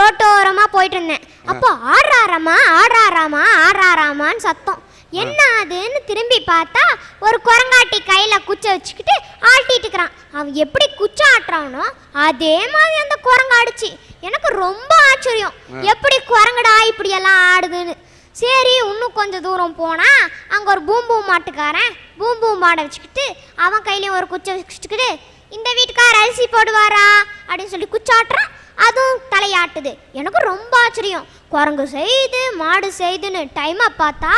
ரோட்டோரமா போயிட்டு இருந்தேன் அப்போ ஆடுறாராமா ஆடுறாராமா ஆடுறாராமான்னு சத்தம். என்ன அதுன்னு திரும்பி பார்த்தா ஒரு குரங்காட்டி கையில குச்சை வச்சுக்கிட்டு ஆட்டிட்டு இருக்கிறான். அவன் எப்படி குச்சை ஆட்டுறானோ அதே மாதிரி அந்த குரங்கு ஆடுச்சு. எனக்கு ரொம்ப ஆச்சரியம். எப்படி குரங்குடா இப்படி எல்லாம் ஆடுதுன்னு. சரி இன்னும் கொஞ்சம் தூரம் போனா அங்க ஒரு பூம்பூ மாட்டுக்காரன் பூம்பூ மாடை வச்சுக்கிட்டு அவன் கையிலயும் ஒரு குச்சை வச்சுக்கிட்டு இந்த வீட்டுக்கார அரிசி போடுவாரா அப்படின்னு சொல்லி குச்சாட்டுறான் அதுவும் தலையாட்டுது. எனக்கு ரொம்ப ஆச்சரியம். குரங்கு செய்து மாடு செய்துன்னு டைமை பார்த்தா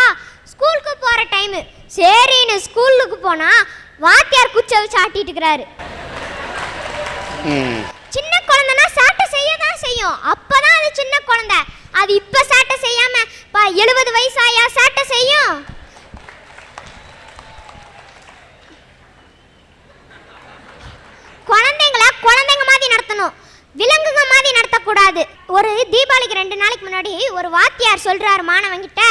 ஸ்கூலுக்கு போகிற டைமு சரின்னு ஸ்கூலுக்கு போனா வாத்தியார் குச்சை வச்சு ஆட்டிட்டு இருக்கிறாரு. சின்ன குழந்தைனா சேட்டை செய்ய தான் செய்யும். அப்பதான் அது சின்ன குழந்தை. அது இப்ப சேட்டை செய்யாம ப எழுபது வயசாயா சேட்டை செய்யும்? குழந்தைங்கள குழந்தைங்க மாதிரி நடத்தணும். விலங்குங்க மாதிரி நடத்தக்கூடாது. ஒரு தீபாவளிக்கு ரெண்டு நாளைக்கு முன்னாடி ஒரு வாத்தியார் சொல்றாரு மாணவங்கிட்ட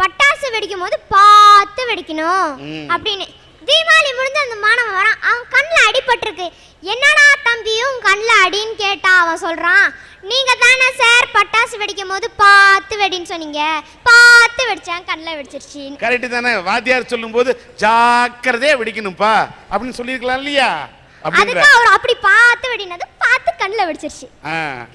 பட்டாசு வெடிக்கும் போது பார்த்து வெடிக்கணும். அப்படின்னு. தீபாவளி முடிஞ்சு அந்த மாணவன் வரான். அவன் கண்ணில் அடிபட்டிருக்கு. என்னடா தம்பியும் கண்ணில் அடின்னு கேட்டா அவன் சொல்றான் நீங்க தானே சார் பட்டாசு வெடிக்கும் போது பார்த்து வெடின்னு சொன்னீங்க. பார்த்து வெடிச்சேன் கண்ணில் வெடிச்சிருச்சின்னு. கரெக்டு தானே. வாத்தியார் சொல்லும்போது ஜாக்கிரதையா வெடிக்கணும்ப்பா அப்படின்னு சொல்லியிருக்கலாம் இல்லையா? அதுக்கு அவர் அப்படி பார்த்து வெடினது பார்த்து கண்ணில் வெடிச்சிருச்சு.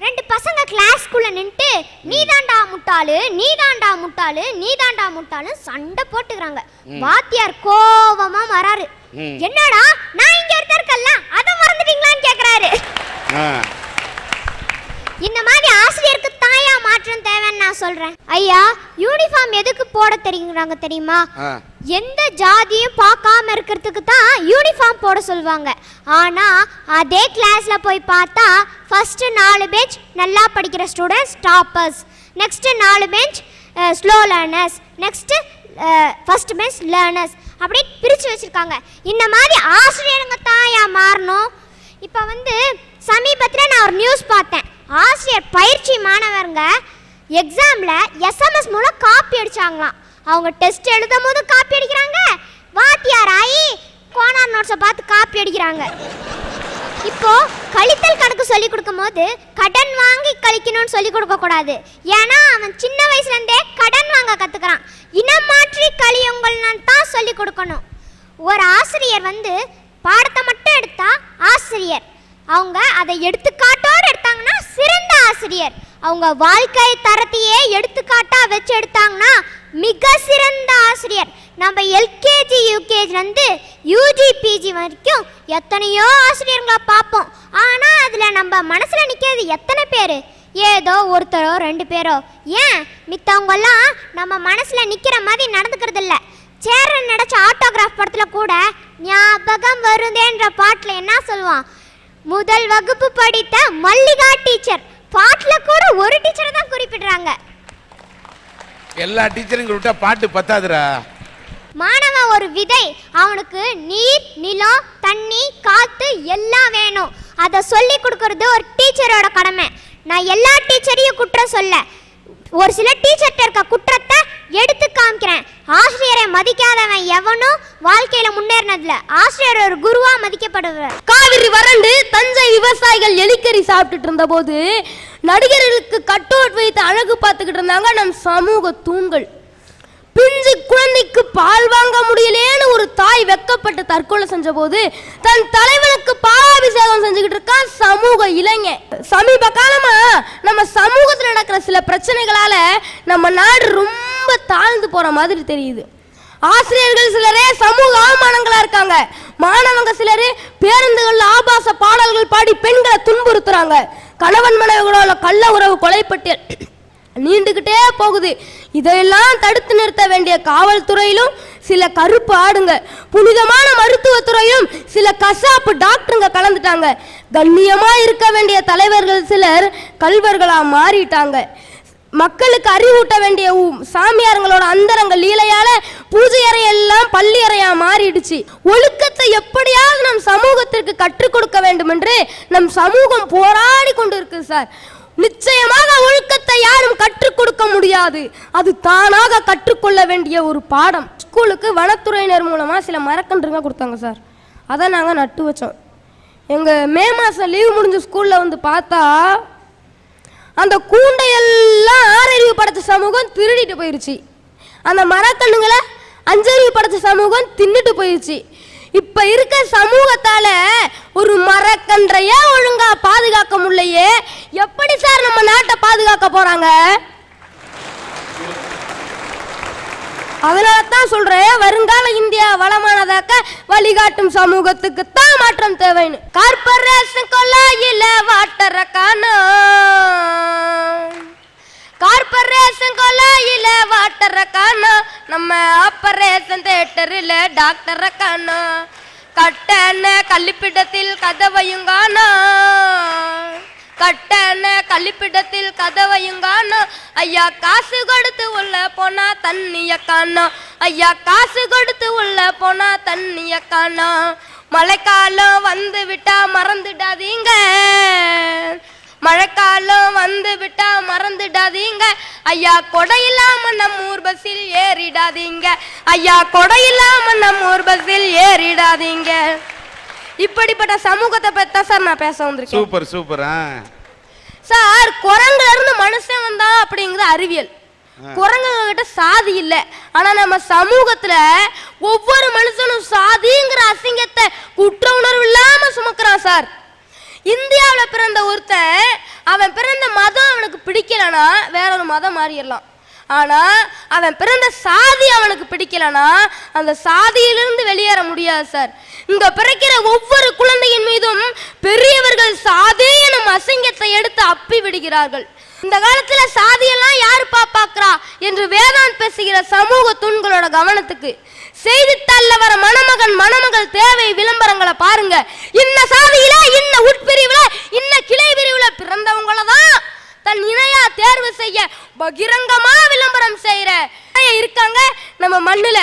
ரெண்டு பசங்க கிளாஸ்க்குள்ள நின்னுட்டு நீதாண்டா முட்டாளு நீதாண்டா முட்டாளு நீதாண்டா முட்டாளு சண்டை போட்டுக்கிறாங்க. வாத்தியார் கோவமா வராரு. என்னடா நான் இங்க இருக்கறக்கல்ல அத மறந்துட்டீங்களான்னு கேக்குறாரு. இந்த மாதிரி ஆசிரியருக்கு தாயா மாற்றம் தேவைன்னு நான் சொல்றேன். ஐயா யூனிஃபார்ம் எதுக்கு போட தெரியுங்கிறாங்க தெரியுமா? எந்த ஜாதியும் பார்க்காம இருக்கிறதுக்கு தான் யூனிஃபார்ம் போட சொல்லுவாங்க. ஆனால் அதே கிளாஸில் போய் பார்த்தா ஃபஸ்ட்டு நாலு பெஞ்ச் நல்லா படிக்கிற ஸ்டூடெண்ட்ஸ் டாப்பர்ஸ் நெக்ஸ்ட்டு நாலு bench slow learners next first bench learners அப்படி பிரிச்சு வச்சுருக்காங்க. இந்த மாதிரி ஆசிரியருங்க தாயா மாறணும். இப்போ வந்து சமீபத்தில் நான் ஒரு நியூஸ் பார்த்தேன். ஆசிரியர் பயிற்சி மாணவருங்க எக்ஸாமில் எஸ்எம்எஸ் மூலம் காப்பி அடித்தாங்களாம் அவங்க டெஸ்ட் எழுதும் போது காப்பி அடிக்கிறாங்க. வாத்தியார் ஆகி கோனார் நோட்ஸை பார்த்து காப்பி அடிக்கிறாங்க. இப்போ கழித்தல் கணக்கு சொல்லி கொடுக்கும்போது கடன் வாங்கி கழிக்கணும்னு சொல்லி கொடுக்க கூடாது. ஏன்னா அவன் சின்ன வயசுல இருந்தே கடன் வாங்க கத்துக்கிறான். இனம் மாற்றி கழியுங்கள்னு தான் சொல்லி கொடுக்கணும். ஒரு ஆசிரியர் வந்து பாடத்தை மட்டும் எடுத்தா ஆசிரியர். அவங்க அதை எடுத்துக்காட்டோடு எடுத்தாங்கன்னா சிறந்த ஆசிரியர். அவங்க வாழ்க்கை தரத்தையே எடுத்துக்காட்டா வச்சு எடுத்தாங்கன்னா மிக சிறந்த ஆசிரியர். நம்ம எல்கேஜி யூகேஜிலேருந்து யூஜி பிஜி வரைக்கும் எத்தனையோ ஆசிரியர்களை பார்ப்போம். ஆனால் அதில் நம்ம மனசில் நிற்கிறது எத்தனை பேர்? ஏதோ ஒருத்தரோ ரெண்டு பேரோ. ஏன்? மித்தவங்கெல்லாம் நம்ம மனசில் நிற்கிற மாதிரி நடந்துக்கிறது இல்லை சேரன் நடிச்ச ஆட்டோகிராஃப் படத்தில் கூட ஞாபகம் வருதேன்ற பாட்டில் என்ன சொல்லுவான்? முதல் வகுப்பு படித்த மல்லிகா டீச்சர். பாட்டில் கூட ஒரு டீச்சரை தான் குறிப்பிடுறாங்க. எல்லா டீச்சரும் விட்டா பாட்டு பத்தாதுடா. மாணவன் ஒரு விதை. அவனுக்கு நீர் நிலம் தண்ணி காத்து எல்லாம் வேணும். அதை சொல்லி கொடுக்கறது ஒரு டீச்சரோட கடமை. நான் எல்லா டீச்சரையும் குற்றம் சொல்ல. ஒரு சில டீச்சர்கிட்ட இருக்க குற்றத்தை எடுத்து காமிக்கிறேன். ஆசிரியரை மதிக்காதவன் எவனும் வாழ்க்கையில முன்னேறினதுல ஆசிரியர் ஒரு குருவா மதிக்கப்படுவார். காவிரி வறண்டு தஞ்சை விவசாயிகள் எலிக்கறி சாப்பிட்டுட்டு இருந்தபோது நடிகர்களுக்கு கட்டோட் வைத்து அழகு பார்த்துக்கிட்டு இருந்தாங்க. நம் சமூக தூண்கள். பிஞ்சு குழந்தைக்கு பால் வாங்க முடியலேன்னு ஒரு தாய் வெக்கப்பட்டு தற்கொலை செஞ்ச போது தன் தலைவனுக்கு பாலாபிஷேகம் செஞ்சுக்கிட்டு இருக்கான் சமூக இளைஞன். சமீப காலமா நம்ம சமூகத்தில் நடக்கிற சில பிரச்சனைகளால நம்ம நாடு ரொம்ப தாழ்ந்து போற மாதிரி தெரியுது. ஆசிரியர்கள் சிலரே சமூக அவமானங்களா இருக்காங்க. மாணவங்க சிலரு பேருந்துகள் ஆபாச பாடல்கள் பாடி பெண்களை துன்புறுத்துறாங்க. கணவன் மனைவிகளோட கள்ள உறவு கொலைப்பட்டியல். நீண்டுகிட்டே போகுது. இதையெல்லாம் தடுத்து நிறுத்த வேண்டிய காவல்துறையிலும் சில கருப்பு ஆடுங்க புனிதமான மருத்துவத்துறையும் சில கசாப்பு டாக்டருங்க கலந்துட்டாங்க. கண்ணியமா இருக்க வேண்டிய தலைவர்கள் சிலர் கல்வர்களா மாறிட்டாங்க. மக்களுக்கு அறிவூட்ட வேண்டிய ஊ- சாமியாருங்களோட அந்தரங்க லீலையால பூஜை அறையெல்லாம் பள்ளி அறையா மாறிடுச்சு. ஒழுக்கத்தை எப்படியாவது நம் சமூகத்திற்கு கற்றுக் கொடுக்க வேண்டும் என்று நம் சமூகம் போராடி கொண்டு இருக்கு சார். நிச்சயமாக ஒழுக்கத்தை யாரும் கற்றுக் கொடுக்க முடியாது. அது தானாக கற்றுக்கொள்ள வேண்டிய ஒரு பாடம். ஸ்கூலுக்கு வனத்துறையினர் மூலமாக சில மரக்கன்றுங்க கொடுத்தாங்க சார். அதை நாங்கள் நட்டு வச்சோம். எங்கள் மே மாதம் லீவு முடிஞ்ச ஸ்கூலில் வந்து பார்த்தா அந்த கூண்டை எல்லாம் ஆறறிவு படைச்ச சமூகம் திருடிட்டு போயிருச்சு. அந்த மரக்கண்ணுங்களை அஞ்சறிவு படைச்ச சமூகம் தின்னுட்டு போயிருச்சு. இப்ப இருக்க சமூகத்தால ஒரு மரக்கன்றைய ஒழுங்கா பாதுகாக்க முடியலையே. எப்படி சார் நம்ம நாட்டை பாதுகாக்க போறாங்க? அதனால தான் சொல்றேன் வருங்கால இந்தியா வளமானதாக்க வழிகாட்டும் சமூகத்துக்கு தான் மாற்றம் தேவைன்னு. கார்பரேஷன் கொள்ளாயில வாட்டர காணும். கார்பரேஷன் கொலாயில வாட்டர காணோம். நம்ம ஆபரேஷன் தேட்டரில் டாக்டர காணோம். கட்டன கள்ளிப்பிடத்தில் கதவையும் காணோம். கட்டண கழிப்பிடத்தில் கதவையும் காணோம். ஐயா காசு கொடுத்து உள்ள போனா தண்ணிய காணோம். ஐயா காசு கொடுத்து உள்ள போனா தண்ணிய காணோம். மழைக்காலம் வந்து விட்டா மறந்துடாதீங்க. மழைக்காலம் வந்து விட்டா மறந்துடாதீங்க. ஐயா கொடை இல்லாம நம்ம ஊர் பஸ்ஸில் ஏறிடாதீங்க. ஐயா கொடை இல்லாம நம்ம ஊர் பஸ்ஸில் ஏறிடாதீங்க. இப்படிப்பட்ட சமூகத்தை பத்தி தான் சார் நான் பேச வந்திருக்கேன். சூப்பர் சூப்பர் சார் குரங்குல இருந்து மனுஷன் வந்தான் அப்படிங்கிறது அறிவியல். குரங்குங்க கிட்ட சாதி இல்ல. ஆனா நம்ம சமூகத்துல ஒவ்வொரு மனுஷனும் சாதிங்கிற அசிங்கத்தை குற்ற உணர்வு இல்லாம சுமக்கிறான் சார். இந்தியாவில் பிறந்த ஒருத்தன் அவன் பிறந்த மதம் அவனுக்கு பிடிக்கலனா வேற ஒரு மதம் மாறிடலாம். ஆனால் அவன் பிறந்த சாதி அவனுக்கு பிடிக்கலனா அந்த சாதியிலிருந்து வெளியேற முடியாது சார். இங்க பிறக்கிற ஒவ்வொரு குழந்தையின் மீதும் பெரியவர்கள் சாதி எனும் அசிங்கத்தை எடுத்து அப்பி விடுகிறார்கள் இந்த காலத்துல சாதியெல்லாம் யாருப்பா பாக்குறா? என்று வேதாந்த் பேசுகிற சமூக தூண்களோட கவனத்துக்கு. செய்தித்தாள்ல வர மணமகன் மணமகள் தேவை விளம்பரங்களை பாருங்க. இன்ன சாதியில இன்ன உட்பிரிவுல இன்ன கிளை பிரிவுல பிறந்தவங்கள தான் தன் இணையா தேர்வு செய்ய பகிரங்கமா விளம்பரம் செய்யற இருக்காங்க நம்ம மண்ணுல.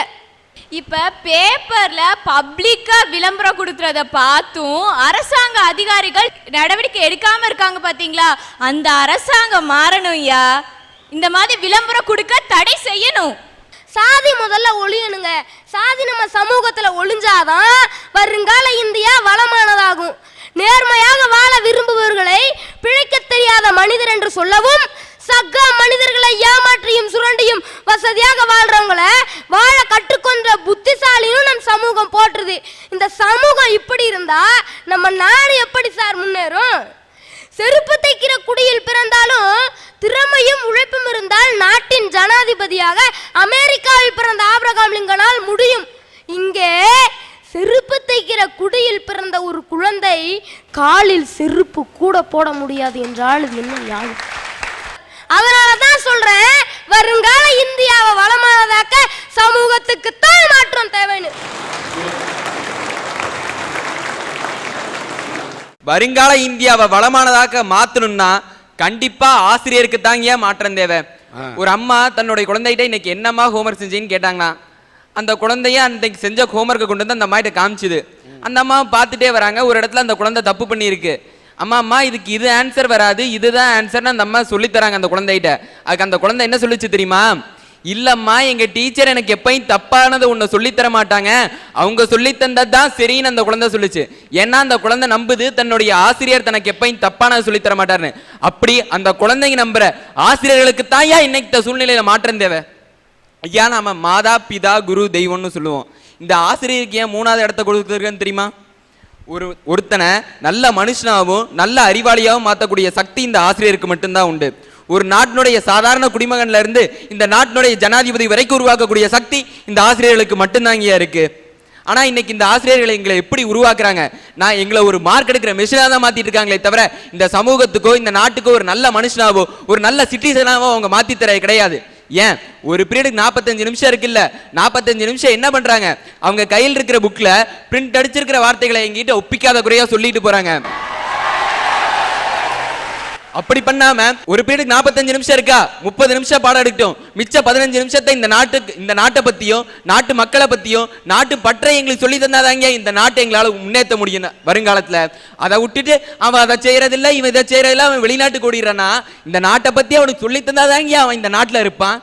இப்ப பேப்பர்ல பப்ளிக்காக விளம்பரம் கொடுக்குறத பார்த்தும் அரசாங்க அதிகாரிகள் நடவடிக்கை எடுக்காம இருக்காங்க பார்த்தீங்களா அந்த அரசாங்கம் மாறணும்யா இந்த மாதிரி விளம்பரம் கொடுக்க தடை செய்யணும். சாதி முதல்ல ஒழியணுங்க. சாதி நம்ம சமூகத்துல ஒளிஞ்சாதான் வருங்கால இந்தியா வளமானதாகும். நேர்மையாக வாழ விரும்புபவர்களை பிழைக்க தெரியாத மனிதர் என்று சொல்லவும் சக்கா மனிதர் முடியும் வசதியாக வாழ்றவங்கள வாழ கற்றுக்கொண்ட புத்திசாலியும் நம் சமூகம் போட்டுருது இந்த சமூகம் இப்படி இருந்தா நம்ம நாடு எப்படி சார் முன்னேறும்? செருப்பு தைக்கிற குடியில் பிறந்தாலும் திறமையும் உழைப்பும் இருந்தால் நாட்டின் ஜனாதிபதியாக அமெரிக்காவில் பிறந்த ஆபிரகாம் லிங்கனால் முடியும். இங்கே செருப்பு தைக்கிற குடியில் பிறந்த ஒரு குழந்தை காலில் செருப்பு கூட போட முடியாது என்றால் இது என்ன அதனால தான் சொல்றேன் வருங்கால இந்தியாவை வளமானதாக்க சமூகத்துக்கு தான் மாற்றம் தேவைன்னு. வருங்கால இந்தியாவை வளமானதாக்க மாத்தணும்னா கண்டிப்பா ஆசிரியருக்கு தாங்க மாற்றம் தேவை? ஒரு அம்மா தன்னுடைய குழந்தைகிட்ட இன்னைக்கு என்னம்மா ஹோம்ஒர்க் செஞ்சேன்னு கேட்டாங்களா அந்த குழந்தைய அன்னைக்கு செஞ்ச ஹோம்ஒர்க்கை கொண்டு வந்து அந்த அம்மாகிட்ட காமிச்சுது. அந்த அம்மா பார்த்துட்டே வராங்க. ஒரு இடத்துல அந்த குழந்தை தப்பு பண்ணியிருக்கு. அம்மா அம்மா இதுக்கு இது ஆன்சர் வராது இதுதான் ஆன்சர்னு அந்த அம்மா சொல்லித்தராங்க அந்த குழந்தைகிட்ட. அதுக்கு அந்த குழந்தை என்ன சொல்லிச்சு தெரியுமா? இல்லம்மா எங்க டீச்சர் எனக்கு எப்பயும் தப்பானது உன்னை சொல்லித்தர தர மாட்டாங்க. அவங்க சொல்லி தந்தது தான் சரின்னு அந்த குழந்தை சொல்லுச்சு. ஏன்னா அந்த குழந்தை நம்புது தன்னுடைய ஆசிரியர் தனக்கு எப்பயும் தப்பானது சொல்லி தர மாட்டாருன்னு. அப்படி அந்த குழந்தைங்க நம்புற ஆசிரியர்களுக்கு தான் ஏன் இன்னைக்கு இந்த சூழ்நிலையில மாற்றம் தேவை? ஐயா நாம மாதா பிதா குரு தெய்வம்னு சொல்லுவோம். இந்த ஆசிரியருக்கு ஏன் மூணாவது இடத்த கொடுத்துருக்கேன்னு தெரியுமா? ஒரு ஒருத்தனை நல்ல மனுஷனாகவும் நல்ல அறிவாளியாகவும் மாற்றக்கூடிய சக்தி இந்த ஆசிரியருக்கு மட்டும்தான் உண்டு. ஒரு நாட்டினுடைய சாதாரண குடிமகன்ல இருந்து இந்த நாட்டினுடைய ஜனாதிபதி வரைக்கும் உருவாக்கக்கூடிய சக்தி இந்த ஆசிரியர்களுக்கு மட்டும்தான் இங்கே இருக்கு. ஆனா இன்னைக்கு இந்த ஆசிரியர்களை எங்களை எப்படி உருவாக்குறாங்க? நான் எங்களை ஒரு மார்க் எடுக்கிற மெஷினாக தான் மாத்திட்டு இருக்காங்களே தவிர இந்த சமூகத்துக்கோ இந்த நாட்டுக்கோ ஒரு நல்ல மனுஷனாவோ ஒரு நல்ல சிட்டிசனாவோ அவங்க மாத்தி தர கிடையாது. ஏன்? ஒரு பீரியடுக்கு நாற்பத்தஞ்சு நிமிஷம் இருக்குல்ல. நாற்பத்தஞ்சு நிமிஷம் என்ன பண்றாங்க? அவங்க கையில் இருக்கிற புக்கில் பிரிண்ட் அடிச்சிருக்கிற வார்த்தைகளை எங்கிட்ட ஒப்பிக்காத குறையாக சொல்லிட்டு போறாங்க. அப்படி பண்ணாம ஒரு பீரியடுக்கு நாற்பத்தஞ்சு நிமிஷம் இருக்கா? முப்பது நிமிஷம் பாடம் எடுக்கட்டும். மிச்ச பதினஞ்சு நிமிஷத்தை இந்த நாட்டுக்கு இந்த நாட்டை பத்தியும் நாட்டு மக்களை பத்தியும் நாட்டு பற்றை எங்களுக்கு சொல்லி தந்தாதாங்க இந்த நாட்டை எங்களால் முன்னேற்ற முடியும். வருங்காலத்துல அதை விட்டுட்டு அவன் அதை செய்யறதில்ல இவன் இதை செய்யறதில்ல அவன் வெளிநாட்டுக்கு ஓடிடுறானா? இந்த நாட்டை பத்தி அவனுக்கு சொல்லி தந்தாதாங்க அவன் இந்த நாட்டில் இருப்பான்.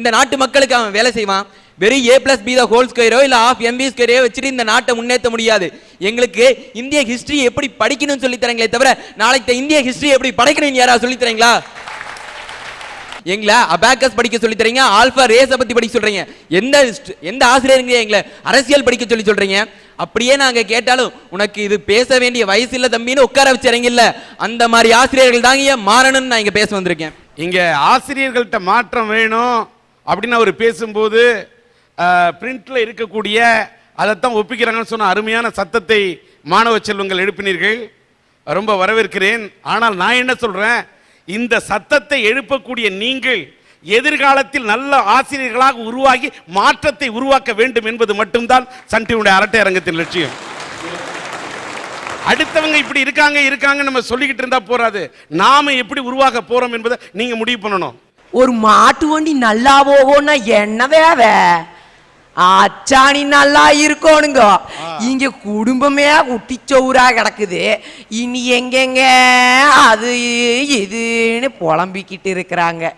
இந்த நாட்டு மக்களுக்கு அவன் வேலை செய்வான். வெறும் A plus B the whole ஸ்கொயரோ இல்லை ஆஃப் எம்பி ஸ்கொயரோ வச்சுட்டு இந்த நாட்டை முன்னேற்ற முடியாது. எங்களுக்கு இந்திய ஹிஸ்டரி எப்படி படிக்கணும்னு சொல்லி தரீங்களே தவிர நாளைக்கு இந்திய ஹிஸ்டரி எப்படி படைக்கணும்னு யாராவது சொல்லி தரீங்களா? எங்களை அபாக்கஸ் படிக்க சொல்லி தரீங்க ஆல்பா ரேஸ பத்தி படிக்க சொல்றீங்க. எந்த எந்த ஆசிரியருங்க எங்களை அரசியல் படிக்க சொல்லி சொல்றீங்க? அப்படியே நாங்கள் கேட்டாலும் உனக்கு இது பேச வேண்டிய வயசு இல்லை தம்பின்னு உட்கார வச்சுறீங்கல்ல அந்த மாதிரி ஆசிரியர்கள் தாங்க ஏன் மாறணும்னு நான் இங்கே பேச வந்திருக்கேன். இங்கே ஆசிரியர்கள்ட்ட மாற்றம் வேணும் அப்படின்னு அவர் பேசும்போது பிரிண்டில் இருக்கக்கூடிய அதைத்தான் ஒப்பிக்கிறாங்கன்னு சொன்ன அருமையான சத்தத்தை மாணவ செல்வங்கள் எழுப்பினீர்கள். ரொம்ப வரவேற்கிறேன். ஆனால் நான் என்ன சொல்கிறேன் இந்த சத்தத்தை எழுப்பக்கூடிய நீங்கள் எதிர்காலத்தில் நல்ல ஆசிரியர்களாக உருவாகி மாற்றத்தை உருவாக்க வேண்டும் என்பது மட்டும்தான் சன்டியுடைய அரட்டை அரங்கத்தின் லட்சியம். அடுத்தவங்க இப்படி இருக்காங்க இருக்காங்க நம்ம சொல்லிக்கிட்டு இருந்தா போறாது. நாம எப்படி உருவாக போறோம் என்பதை நீங்க முடிவு பண்ணணும். ஒரு மாட்டு வண்டி நல்லா போகும்னா என்ன தேவை அச்சாணி நல்லா இருக்கணுங்க. இங்க குடும்பமே குட்டிச்சோரா கிடக்குது. இனி எங்கெங்க? அது இதுன்னு புலம்பிக்கிட்டு இருக்கிறாங்க.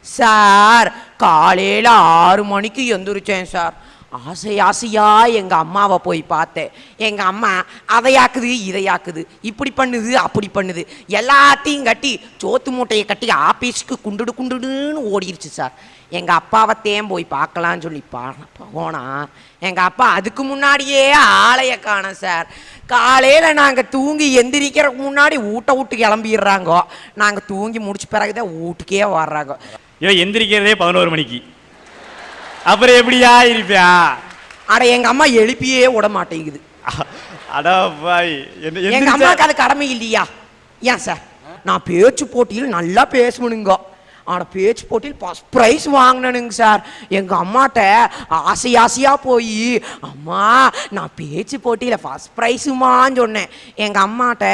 சார் காலையில ஆறு மணிக்கு எந்திரிச்சேன் சார். ஆசை ஆசையாக எங்கள் அம்மாவை போய் பார்த்தேன். எங்கள் அம்மா அதையாக்குது இதையாக்குது. இப்படி பண்ணுது அப்படி பண்ணுது. எல்லாத்தையும் கட்டி சோத்து மூட்டையை கட்டி ஆஃபீஸ்க்கு குண்டுடு குண்டுடுன்னு ஓடிடுச்சு சார். எங்கள் அப்பாவை போய் பார்க்கலான்னு சொல்லி பா- போனா எங்கள் அப்பா அதுக்கு முன்னாடியே ஆளைய காணோம் சார். காலையில் நாங்கள் தூங்கி எந்திரிக்கிறதுக்கு முன்னாடி ஊட்டை விட்டு கிளம்பிடுறாங்கோ. நாங்கள் தூங்கி முடிச்ச பிறகுதான் வீட்டுக்கே வர்றாங்க. ஏன் எந்திரிக்கிறதே பதினோரு மணிக்கு. அப்புறம் எப்படியா இருப்பியா? அட எங்க அம்மா எழுப்பியே விட மாட்டேங்குது. அடா பாய் எங்க அம்மாவுக்கு அது கடமை இல்லையா? ஏன் சார்? நான் பேச்சு போட்டியில் நல்லா பேசணுங்க ஆனா பேச்சு போட்டியில் ஃபஸ்ட் ப்ரைஸ் வாங்கினனுங்க சார். எங்க அம்மாட்ட ஆசை ஆசையா போய் அம்மா நான் பேச்சு போட்டியில் ஃபஸ்ட் ப்ரைஸுமான்னு சொன்னேன். எங்க அம்மாட்ட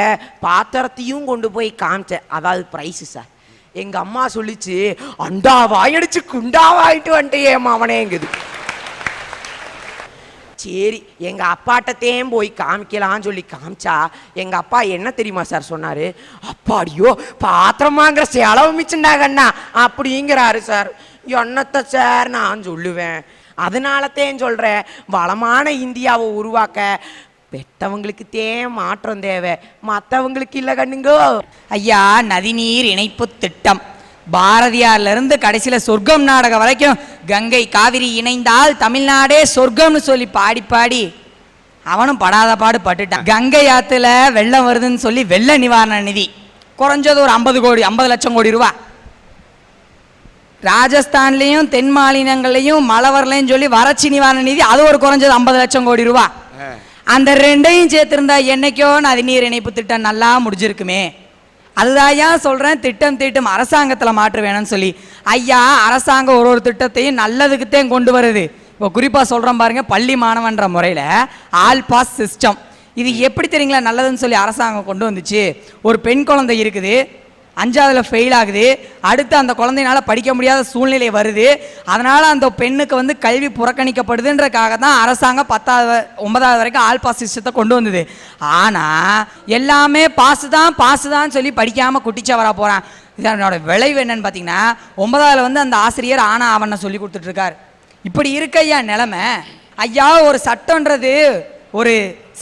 பாத்திரத்தையும் கொண்டு போய் காமிச்சேன். அதாவது ப்ரைஸு சார். எங்க அம்மா சொல்லிச்சு அண்டா வாயடிச்சு குண்டாவாயிட்டு வந்துட்டே வந்துட்டு ஏன் அவனேங்குது. சரி எங்க அப்பாட்டத்தையும் போய் காமிக்கலாம்னு சொல்லி காமிச்சா எங்க அப்பா என்ன தெரியுமா சார் சொன்னாரு? அப்பாடியோ பாத்திரம் வாங்குற செலவு மிச்சண்டாகண்ணா அப்படிங்கிறாரு சார். என்னத்த சார் நான் சொல்லுவேன்? அதனாலத்தேன் சொல்கிறேன் வளமான இந்தியாவை உருவாக்க பெட்டவங்களுக்கு தே மாற்றம் தேவை. மற்றவங்களுக்கு இல்லை கண்ணுங்கோ. ஐயா நதிநீர் இணைப்பு திட்டம். பாரதியார்லேருந்து கடைசியில் சொர்க்கம் நாடகம் வரைக்கும் கங்கை காவிரி இணைந்தால் தமிழ்நாடே சொர்க்கம்னு சொல்லி பாடி பாடி அவனும் படாத பாடு பட்டுட்டான். கங்கை ஆற்றுல வெள்ளம் வருதுன்னு சொல்லி வெள்ள நிவாரண நிதி. குறைஞ்சது ஒரு ஐம்பது கோடி ஐம்பது லட்சம் கோடி ரூபா. ராஜஸ்தான்லேயும் தென் மாநிலங்கள்லயும் மழை வரலைன்னு சொல்லி வறட்சி நிவாரண நிதி அது ஒரு குறைஞ்சது ஐம்பது லட்சம் கோடி ரூபா. அந்த ரெண்டையும் சேர்த்திருந்தா என்னைக்கோ நதிநீர் இணைப்பு திட்டம் நல்லா முடிஞ்சிருக்குமே. அதுதான் சொல்கிறேன் திட்டம் திட்டம் தீட்டும் மாற்று வேணும்னு சொல்லி. ஐயா அரசாங்கம் ஒரு ஒரு திட்டத்தையும் நல்லதுக்குத்தான் கொண்டு வருது. இப்போ குறிப்பாக சொல்கிறோம் பாருங்கள் பள்ளி மாணவன்ற முறையில் ஆல் பாஸ் சிஸ்டம். இது எப்படி தெரியுங்களா நல்லதுன்னு சொல்லி அரசாங்கம் கொண்டு வந்துச்சு. ஒரு பெண் குழந்தை இருக்குது அஞ்சாவதில் ஃபெயில் ஆகுது. அடுத்து அந்த குழந்தையினால் படிக்க முடியாத சூழ்நிலை வருது. அதனால் அந்த பெண்ணுக்கு வந்து கல்வி புறக்கணிக்கப்படுதுன்றக்காக தான் அரசாங்கம் பத்தாவது ஒன்பதாவது வரைக்கும் ஆல் பாஸ் சிஸ்டத்தை கொண்டு வந்தது. ஆனால் எல்லாமே பாஸ் தான் பாசு தான் சொல்லி படிக்காம போகிறான் இது இதனோட விளைவு என்னன்னு பார்த்தீங்கன்னா ஒன்பதாவில் வந்து அந்த ஆசிரியர் ஆனா அவனை சொல்லி கொடுத்துட்ருக்கார். இப்படி இருக்க ஐயா ஐயா ஒரு சட்டம்ன்றது ஒரு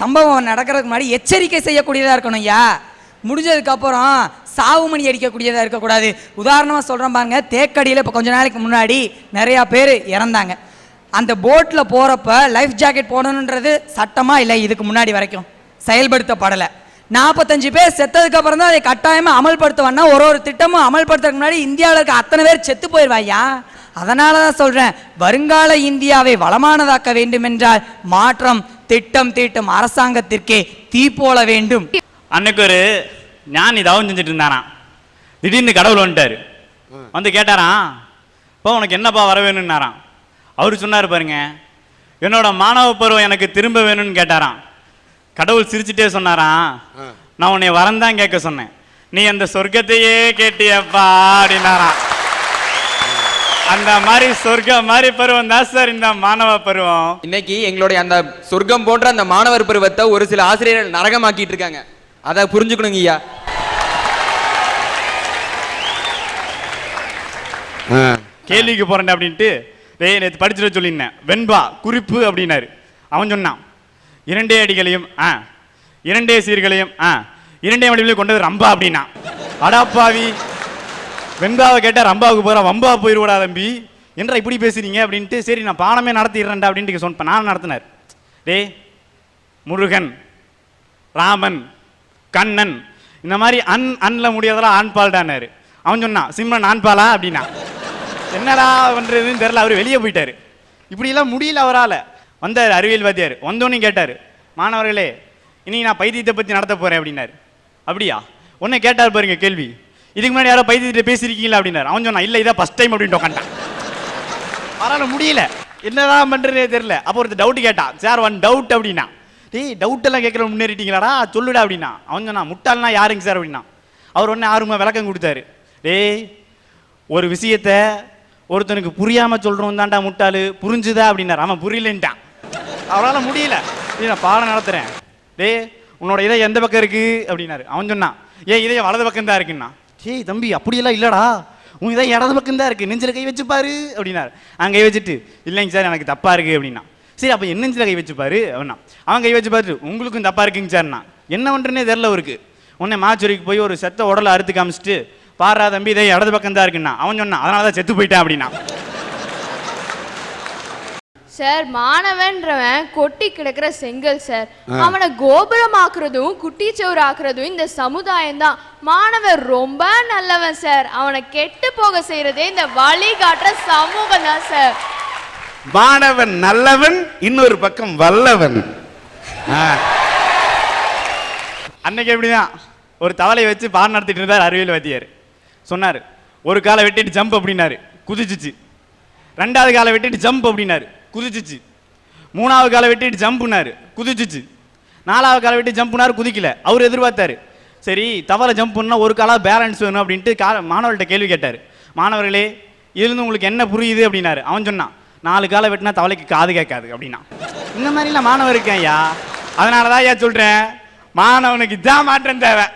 சம்பவம் நடக்கிறதுக்கு முன்னாடி எச்சரிக்கை செய்யக்கூடியதாக இருக்கணும் ஐயா. முடிஞ்சதுக்கப்புறம் சாவு மணி அடிக்கக்கூடியதாக இருக்கக்கூடாது. உதாரணமாக சொல்றேன் பாருங்க தேக்கடியில் இப்போ கொஞ்ச நாளைக்கு முன்னாடி நிறையா பேர் இறந்தாங்க. அந்த போட்டில் போகிறப்ப லைஃப் ஜாக்கெட் போடணுன்றது சட்டமாக இல்லை இதுக்கு முன்னாடி வரைக்கும். செயல்படுத்தப்படலை. நாற்பத்தஞ்சு பேர் செத்ததுக்கு அப்புறம் தான் அதை கட்டாயமாக அமல்படுத்துவான்னா ஒரு ஒரு திட்டமும் அமல்படுத்துறதுக்கு முன்னாடி இந்தியாவில் இருக்க அத்தனை பேர் செத்து போயிடுவாயா அதனால தான் சொல்கிறேன் வருங்கால இந்தியாவை வளமானதாக்க வேண்டும் என்றால் மாற்றம் திட்டம் தீட்டும் அரசாங்கத்திற்கே தீ போல வேண்டும். அன்னைக்கு ஒரு ஞானி தவம் செஞ்சுட்டு இருந்தாராம் திடீர்னு கடவுள் வந்துட்டாரு. வந்து கேட்டாராம் இப்போ உனக்கு என்னப்பா வர வேணும்னாராம்? அவர் சொன்னார் பாருங்க என்னோட மாணவ பருவம் எனக்கு திரும்ப வேணும்னு கேட்டாராம். கடவுள் சிரிச்சுட்டே சொன்னாராம் நான் உன்னை வரம் தான் கேட்க சொன்னேன். நீ அந்த சொர்க்கத்தையே கேட்டியப்பா அப்படின்னாராம். அந்த மாதிரி சொர்க்கம் மாதிரி பருவம் தான் சார் இந்த மாணவ பருவம். இன்னைக்கு எங்களுடைய அந்த சொர்க்கம் போன்ற அந்த மாணவர் பருவத்தை ஒரு சில ஆசிரியர்கள் நரகமாக்கிட்டு இருக்காங்க. அதை புரிஞ்சுக்கணுங்க ஐயா கேள்விக்கு போறேன் அப்படின்ட்டு டேய் நேற்று படிச்சுட்டு சொல்லியிருந்தேன். வெண்பா குறிப்பு அப்படின்னாரு. அவன் சொன்னான். இரண்டே அடிகளையும் ஆ. இரண்டே சீர்களையும் ஆ. இரண்டே வடிவிலையும் கொண்டது ரம்பா அப்படின்னா. அடாப்பாவி வெண்பாவை கேட்டா ரம்பாவுக்கு போறா வம்பா போயிருவடா தம்பி. என்றா இப்படி பேசுறீங்க அப்படின்ட்டு சரி நான் பாடமே நடத்திடுறேன்டா அப்படின்ட்டு சொன்னேன் நான் நடத்தினார். டேய் முருகன் ராமன் கண்ணன். இந்த மாதிரி அன் அன்ல முடியறதெல்லாம் ஆண்பால்டானாரு அவன் சொன்னான் சிம்மன் ஆண்பாலா அப்படின்னா. என்னடா பண்ணுறதுன்னு தெரில அவர் வெளியே போயிட்டாரு. இப்படிலாம் முடியல அவரால். வந்தார் அறிவியல் வாத்தியார். வந்தோன்னு கேட்டார் மாணவர்களே இனி நான் பைத்தியத்தை பற்றி நடத்த போகிறேன் அப்படின்னாரு. அப்படியா? உடனே கேட்டார் பாருங்க கேள்வி. இதுக்கு முன்னாடி யாரோ பைத்தியத்தை பேசியிருக்கீங்களா? அப்படின்னாரு. அவன் சொன்னான் இல்லை இதான் ஃபஸ்ட் டைம் அப்படின்ட்டு உட்காந்துட்டான் அவரால் முடியல. என்னதான் பண்ணுறதே தெரில அப்போ ஒரு டவுட் கேட்டான். சார் ஒன் டவுட் அப்படின்னா. டேய் டவுட்டெல்லாம் கேட்குற முன்னேறிட்டீங்களாடா? சொல்லுடா அப்படின்னா. அவன் சொன்னா முட்டாள்னா யாருங்க சார் அப்படின்னா. அவர் உடனே ஆர்வமா விளக்கம் கொடுத்தாரு. டேய் ஒரு விஷயத்த ஒருத்தனுக்கு புரியாமல் சொல்கிறோம் தான்டா முட்டாள். புரிஞ்சுதா அப்படின்னாரு அவன் புரியலன்ட்டான். அவரால் முடியல. நான் பாடம் நடத்துகிறேன் டேய் உன்னோட இதயம் எந்த பக்கம் இருக்குது அப்படின்னாரு. அவன் சொன்னான் ஏன் இதயம் வலது பக்கம் தான் இருக்குன்னா. டேய் தம்பி அப்படியெல்லாம் இல்லைடா. உன் இதான் இடது பக்கம் தான் இருக்குது நெஞ்சில் கை வச்சுப்பாரு அப்படின்னாரு. அவன் கை வச்சுட்டு இல்லைங்க சார் எனக்கு தப்பாக இருக்குது அப்படின்னா. சரி அப்ப என் நெஞ்சில கை வச்சு பாரு? அப்படின்னா அவன் கை வச்சு பார்த்துட்டு உங்களுக்கும் தப்பா இருக்குங்க சார்னா என்ன பண்றேனே தெரியல அவருக்கு. உடனே மாச்சூரிக்கு போய் ஒரு செத்த உடலை அறுத்து காமிச்சிட்டு பாரா தம்பி இதை இடது பக்கம் தான் இருக்குன்னா. அவன் சொன்னான் அதனால தான் செத்து போயிட்டான் அப்படின்னா. சார் மாணவன்றவன் கொட்டி கிடக்கிற செங்கல் சார் அவனை கோபுரமாக்குறதும் குட்டிச்சோறு ஆக்குறதும் இந்த சமுதாயம் தான். மாணவன் ரொம்ப நல்லவன் சார் அவனை கெட்டு போக செய்யறதே இந்த வழிகாட்டுற சமூகம் தான் சார் மாணவன் நல்லவன் இன்னொரு பக்கம் வல்லவன். ஆ. அன்னைக்கு எப்படிதான் ஒரு தவளை வச்சு பாடம் நடத்திட்டு இருந்தார் அறிவியல் வாத்தியார். சொன்னார் ஒரு காலை வெட்டிட்டு ஜம்ப் அப்படின்னாரு. குதிச்சிச்சு. ரெண்டாவது காலை வெட்டிட்டு ஜம்ப் அப்படின்னாரு. குதிச்சிச்சு. மூணாவது காலை வெட்டிட்டு ஜம்ப்னாரு குதிச்சிச்சு. நாலாவது காலை வெட்டி ஜம்ப்னாரு குதிக்கல. அவர் எதிர்பார்த்தாரு. சரி தவளை ஜம்ப் பண்ணால் ஒரு காலாக பேலன்ஸ் வேணும் அப்படின்ட்டு கா மாணவர்கள்ட்ட கேள்வி கேட்டார். மாணவர்களே இதுலேருந்து உங்களுக்கு என்ன புரியுது அப்படின்னாரு. அவன் சொன்னான் நாலு காலை வெட்டினா தவளைக்கு காது கேட்காது அப்படின்னா. இந்த மாதிரிலாம் மாணவர் இருக்கேன் ஐயா. அதனால தான் ஐயா சொல்கிறேன் மாணவனுக்கு இதான் மாற்றம் தேவை.